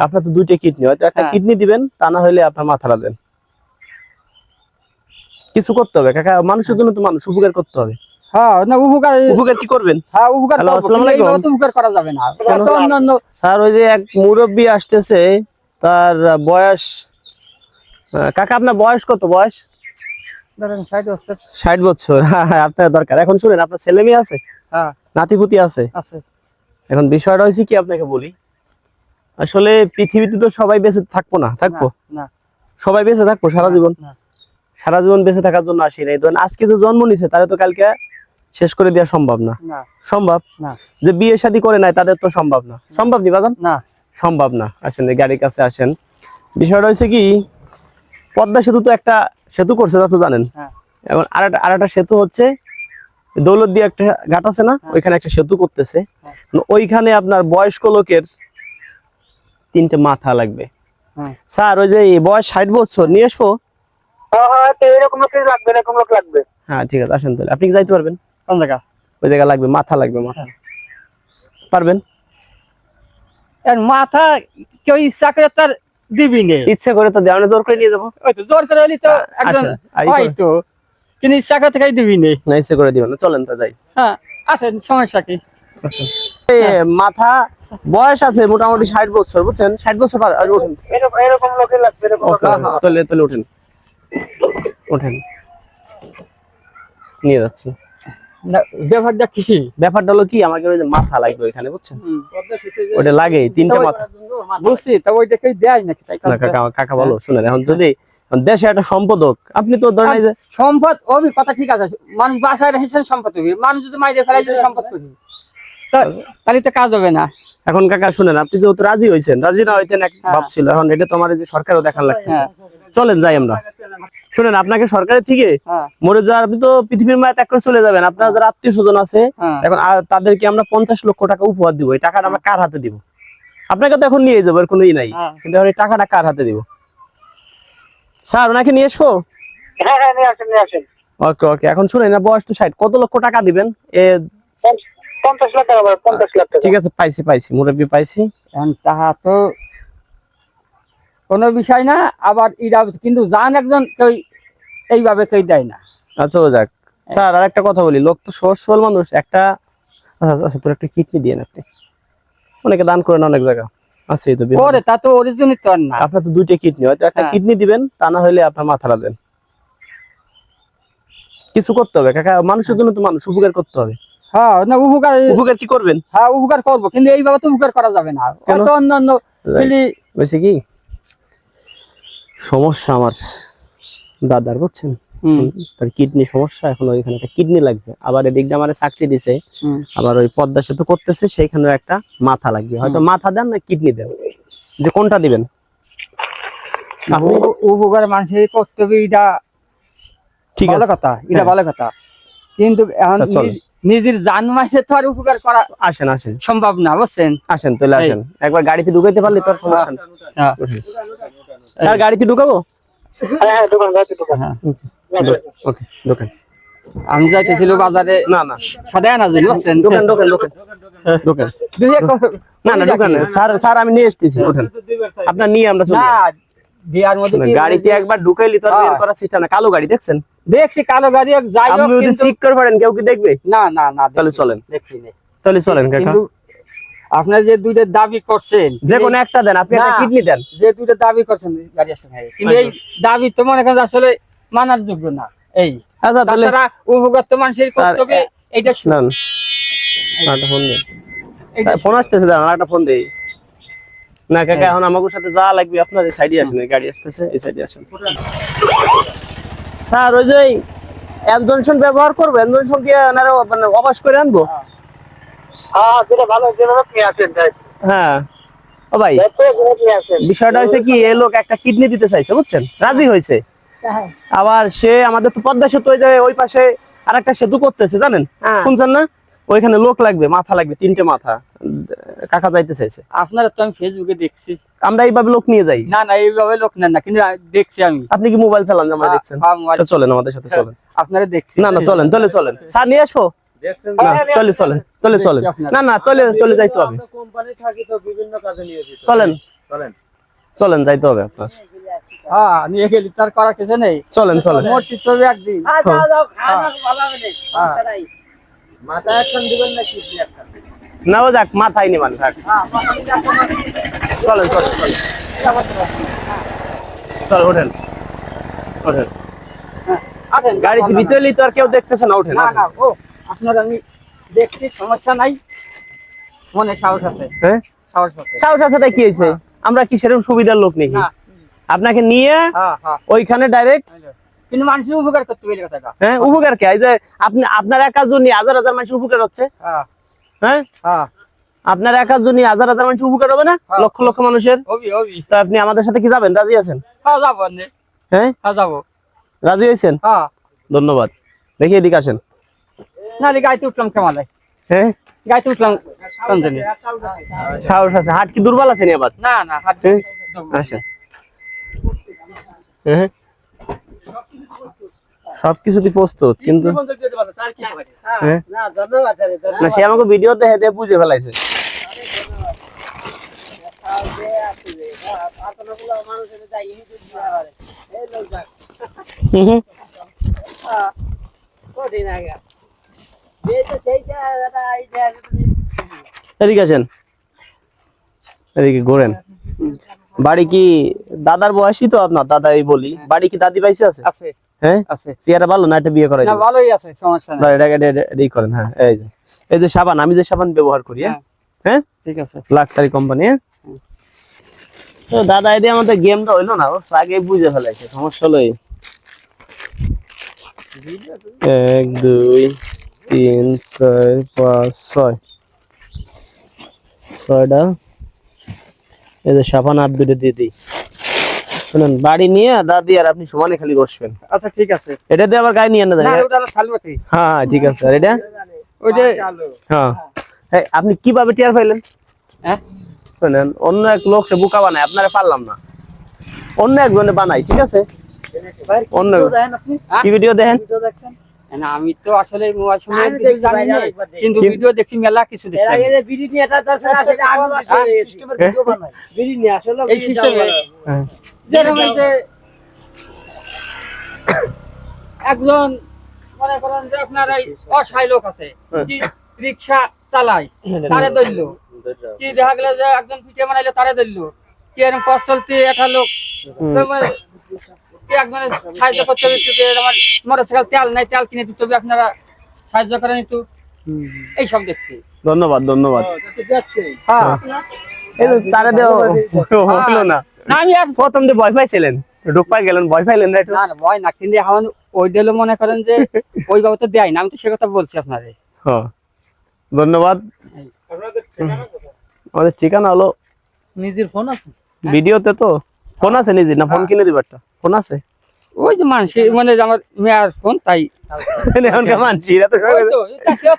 আপনার তো দুইটা কিডনি হয়তো একটা হ্যাঁ। কিডনি দিবেন তা না হলে আপনার মাথাটা দেন। কিছু করতে হবে কাকা মানুষের জন্য তো মানুষ উপকার করতে হবে। হ্যাঁ না উপকার উপকার কি করবেন? হ্যাঁ উপকার আসসালামু আলাইকুম। উপকার করা যাবে না। কেন? তো অন্যান্য স্যার ওই যে এক মুরব্বী আসতেছে তার বয়স কাকা আপনার বয়স কত বয়স? ধরেন বছর। হ্যাঁ হ্যাঁ, আপনার দরকার। এখন শুনেন আপনার ছেলে মেয়ে আছে? হ্যাঁ। নাতিপুতি আছে? আছে। এখন বিষয়টা হয়েছে কি আপনাকে বলি। আসলে পৃথিবীতে তো সবাই বেঁচে থাকব না থাকব? না সবাই বেঁচে থাকব সারা জীবন? সারা জীবন বেঁচে থাকার জন্য আসি নাই। ধরেন আজকে যে জন্ম নিছে তাহলে তো কালকে শেষ করে দেওয়া সম্ভব না। সম্ভব? না। যে বিয়ে শাদী করে নাই তাদের তো সম্ভব না। সম্ভব নি বাজান? না। সম্ভব না। আসেন গাড়ির কাছে আসেন। বিষয়টা হচ্ছে কি পদ্মা সেতু তো একটা সেতু করছে তা তো জানেন। হ্যাঁ। এবং আর একটা আর একটা সেতু হচ্ছে দৌলত দিয়ে একটা ঘাট আছে না? ওইখানে একটা সেতু করতেছে। ওইখানে আপনার বয়স্ক লোকের তিনটে মাথা লাগবে। হ্যাঁ। স্যার ওই যে বয়স ষাট বছর নিয়ে আসব? লোক লাগবে হ্যাঁ ঠিক আছে আসেন তাহলে। আপনি কি যাইতে পারবেন? কোন জায়গা? ওই জায়গা লাগবে মাথা লাগবে মাথা। পারবেন? মাথা কেউ ইচ্ছা করে তার দিবি নে। ইচ্ছে করে তো দেওয়ানে জোর করে নিয়ে যাব। ওই তো জোর করে হলি তো হয় কিন্তু ইচ্ছা করে থেকে দিবি নে। না ইচ্ছে করে দিবেন চলেন তো যাই। হ্যাঁ আসেন সমস্যা কি? মাথা বয়স আছে মোটামুটি ষাট বছর বুঝছেন? ষাট বছর উঠেন এরকম এরকম লাগবে তাহলে তাহলে উঠেন উঠেন নিয়ে যাচ্ছি। ব্যাপারটা কি? ব্যাপারটা হলো কি আমাকে ওই যে মাথা লাগবে ওইখানে বুঝছেন? ওটা লাগে তিনটে মাথা। বুঝছি তো ওইটা কেউ দেয় নাকি? তাই কাকা কাকা বলো শুনেন এখন যদি দেশে একটা সম্পদক আপনি তো ধরেন যে সম্পদ অভি কথা ঠিক আছে। মানুষ বাসায় রেখেছেন সম্পদ মানুষ যদি মাইরে ফেলাই যদি সম্পদ করি। তাহলে তো কাজ হবে না। এখন কাকা শুনেন আপনি যেহেতু রাজি হয়েছেন রাজি না হইতেন এক হ্যাঁ। ভাবছিল এখন এটা তো আমার যে সরকারও দেখান লাগতেছে। হ্যাঁ চলেন যাই আমরা। শুনেন আপনাকে সরকারের থেকে হ্যাঁ। মরে যাওয়ার আপনি তো পৃথিবীর মায়া ত্যাগ করে চলে যাবেন। আপনার যারা আত্মীয় স্বজন আছে এখন তাদেরকে আমরা পঞ্চাশ লক্ষ টাকা উপহার দিব। এই টাকাটা আমরা কার হাতে দিব? আপনাকে তো এখন নিয়ে যাব এর কোনো ই নাই। কিন্তু এখন এই টাকাটা কার হাতে দিব? স্যার ওনাকে নিয়ে আসব? হ্যাঁ হ্যাঁ নিয়ে আসেন নিয়ে আসেন। ওকে ওকে। এখন শুনেন না বয়স তো ষাট। কত লক্ষ টাকা দিবেন? এ পঞ্চাশ লাখ টাকা পঞ্চাশ লাখ ঠিক আছে পাইছি পাইছি মুরব্বী পাইছি। এখন তাহা তো কোনো বিষয় না আবার ইরা কিন্তু জান একজন কেউ এইভাবে কেউ দেয় না। আচ্ছা যাক। স্যার আর একটা কথা বলি লোক তো সহজ সরল মানুষ। একটা আচ্ছা আচ্ছা তোর একটা কিডনি দিয়ে আপনি? অনেকে দান করেন অনেক জায়গা। আছে এই তো। ওরে তা তো অরিজিনই তো আর না। আপনার তো দুইটা কিডনি হয়তো একটা হ্যাঁ। কিডনি দিবেন তা না হলে আপনার মাথাটা দেন। কিছু করতে হবে কাকা মানুষের জন্য তো মানুষ উপকার করতে হবে। হ্যাঁ না উপকার উপকার কি করবেন? হ্যাঁ উপকার করব কিন্তু এইভাবে তো উপকার করা যাবে না? হয়তো অন্যান্য বলছে কি? সমস্যা আমার দাদার বুঝছেন? তার কিডনি সমস্যা এখন ওইখানে একটা কিডনি লাগবে। আবার এদিক দিয়ে আমার চাকরি দিছে। আবার ওই পদ্মা সেতু করতেছে সেইখানে একটা মাথা লাগবে। হয়তো মাথা দেন না কিডনি দেন। যে কোনটা দিবেন? আপনি? উপকার মানুষের কর্তব্য এটা ঠিক আছে। কথা এটা হ্যাঁ। ভালো কথা। কিন্তু এখন নিজের জান মাসে তো আর উপকার করা আসেন আসেন। সম্ভব না বুঝছেন? আসেন তাহলে আসেন। একবার গাড়িতে ঢুকাইতে পারলে তোর সমস্যা হ্যাঁ। স্যার গাড়িতে ঢুকাবো? হ্যাঁ ওকে ঢোকেন। আমি যাইতেছিল বাজারে। না না। সাদা আনা যাই বুঝছেন? ঢোকেন ঢোকেন দুই এক না না দোকান স্যার স্যার আমি নিয়ে এসতেছি ওঠেন আপনার নিয়ে আমরা চলে না। দেওয়ার মধ্যে গাড়িতে একবার ঢুকাইলি তো বের হ্যাঁ। সিস্টেম না কালো গাড়ি দেখছেন? দেখছি কালো গাড়ি এক যাই হোক যদি চেক করে পারেন কেউ কি দেখবে? না না না তাহলে চলেন। দেখি তাহলে চলেন কাকা। আপনার যে দুইটা দাবি করছেন যে কোনো একটা দেন আপনি একটা কিডনি দেন। যে দুইটা দাবি করছেন গাড়ি থাকে কিন্তু এই দাবি তো মনে করেন আসলে মানার যোগ্য না। এই আচ্ছা তাহলে তাছাড়া উপকার তো মানুষের কর্তব্য এইটা শু- না না, একটা ফোন দিন ফোন আসতেছে দাঁড়ান একটা ফোন দেই। না কাকা এখন আমাকে সাথে যা লাগবে আপনার এই সাইডে আসেন গাড়ি আসতেছে এই সাইডে আসেন। স্যার ওই যে অ্যাবজনশন ব্যবহার করব অ্যাবজনশন দিয়ে ওনারা মানে অবাস করে আনব? হ্যাঁ তাই হ্যাঁ। ও ভাই বিষয়টা হয়েছে কি এই লোক একটা কিডনি দিতে চাইছে বুঝছেন? রাজি হয়েছে। আবার সে আমাদের তো পদ্মা সেতু ওই পাশে আর একটা সেতু করতেছে জানেন? হ্যাঁ। শুনছেন না? ওইখানে লোক লাগবে মাথা লাগবে তিনটে মাথা। কাকা যাইতে চাইছে। আপনারা তো আমি ফেসবুকে দেখছি। আমরা এইভাবে লোক নিয়ে যাই। না না এইভাবে লোক নেন না কিন্তু দেখছি আমি। আপনি কি মোবাইল চালান যে আমরা দেখছেন? হ্যাঁ, তো চলেন আমাদের সাথে চলেন। আপনারা দেখছি। না না চলেন তাহলে চলেন। স্যার নিয়ে আসব না তাহলে চলেন তাহলে চলেন। না না তাহলে তাহলে যাইতে হবে। কোম্পানি থাকি তো বিভিন্ন কাজে নিয়ে যেত চলেন। চলেন যাইতে হবে আপনার। হ্যাঁ নিয়ে গেলি তার করা কিছু নেই। চলেন চলেন। মূর্তি ছবি একদিন। না ও যাক মাথায় নিমান থাক চলেন চলেন চলেন। চল ওঠেন। ওঠেন। আছেন গাড়িতে ভিতরে তো আর কেউ দেখতেছে না ওঠেন না না ও আপনার আমি দেখছি সমস্যা নাই। মনে সাহস আছে। হ্যাঁ? সাহস আছে। সাহস আছে তাই কি হয়েছে? আমরা কি সেরকম সুবিধার লোক নাকি? না। আপনাকে নিয়ে হ্যাঁ হ্যাঁ। ওইখানে ডাইরেক্ট কিন্তু মানুষের উপকার করতে পারি কথাটা। হ্যাঁ উপকার কে? যে আপনি আপনার একার জন্য হাজার হাজার মানুষ উপকার হচ্ছে। হ্যাঁ। হ্যাঁ? আপনার একার জন্য হাজার হাজার মানুষ উপকার হবে না। লক্ষ লক্ষ মানুষের? তো আপনি আমাদের সাথে কি যাবেন? রাজি আছেন? হ্যাঁ যাব রাজি হয়েছেন? হ্যাঁ। ধন্যবাদ। দেখি এদিকে আসেন। না গাড়িতে উঠলাম হ্যাঁ? গাড়িতে উঠলাম সাহস আছে। হাট কি দুর্বল আছে আবার? না না হাত আসেন। হ্যাঁ। সবকিছুতে প্রস্তুত কিন্তু হ্যাঁ? না সে আমাকে ভিডিও দেখে বুঝে ফেলাইছে। এদিকে আসেন। এদিকে ঘোরেন। বাড়ি কি দাদার বয়সী তো আপনার দাদাই বলি। বাড়ি কি দাদি পাইছে আছে? আছে। হ্যাঁ? আছে। চেয়ারা ভালো না একটা বিয়ে করাই না ভালোই আছে সমস্যা নাই। এটা- এটাই করেন হ্যাঁ এই যে। এই যে সাবান আমি যে সাবান ব্যবহার করি হ্যাঁ? হ্যাঁ। ঠিক আছে। লাক্সারি কোম্পানি হ্যাঁ? তো দাদা এদি আমাদের গেমটা হইল না ও আগে বুঝে ফেলাইছে সমস্যা হলো এই। এক দুই তিন চার পাঁচ ছয়। ছয়টা। এই যে সাবান আর দুটো দিয়ে দিই। শুনেন বাড়ি নিয়ে দাদি আর আপনি সমানে খালি বসবেন। আচ্ছা ঠিক আছে। এটা দিয়ে আবার গায়ে নিয়ে না হ্যাঁ হ্যাঁ ঠিক আছে। আর এটা? ওই যে হ্যাঁ। আপনি কীভাবে টিয়ার পাইলেন হ্যাঁ? শোনেন অন্য এক লোককে বোকা বানায় আপনারা পারলাম না। অন্য একজনে বানাই ঠিক আছে? অন্য কি ভিডিও দেখেন? না আমি তো আসলে মোবাইল সময় কিছু জানি না কিন্তু ভিডিও দেখছি মেলা কিছু দেখছি আমি। এই সিস্টেমে হ্যাঁ। যেরকম এই যে একজন মনে করেন যে আপনার এই অসহায় লোক আছে কি রিক্সা চালায় তারে ধরলো। কি দেখা গেল যে একজন পিঠে বানাইলো তারে ধরলো। কি এরকম পথ চলতে একটা লোক একজনের সাহায্য করতে হবে একটু যে আমার মোটরসাইকেল তেল নাই তেল কিনে দিতে হবে আপনারা সাহায্য করেন একটু। এইসব দেখছি। ধন্যবাদ ধন্যবাদ। হ্যাঁ। এই দেওয়া হলো না। না আমি আর প্রথম যে ভয় পাইছিলেন ঢুক পাই গেলেন ভয় পাইলেন না না না ভয় না কিন্তু এখন ওই দিলে মনে করেন যে ওই বাবু তো দেয় না আমি তো সে কথা বলছি আপনারে। হ্যাঁ ধন্যবাদ। আমাদের ঠিকানা হলো নিজের ফোন আছে? ভিডিওতে তো। ফোন আছে নিজে না ফোন কিনে দিব একটা? ফোন আছে? ওই যে মানসি মানে আমার মেয়ার ফোন তাই। এখনকার মানছি এত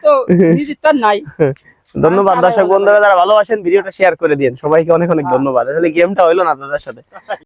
তো নিজের তার নাই। ধন্যবাদ দর্শক বন্ধুরা যারা ভালোবাসেন ভিডিওটা শেয়ার করে দিন সবাইকে অনেক অনেক ধন্যবাদ। আসলে গেমটা হইল না দাদার সাথে।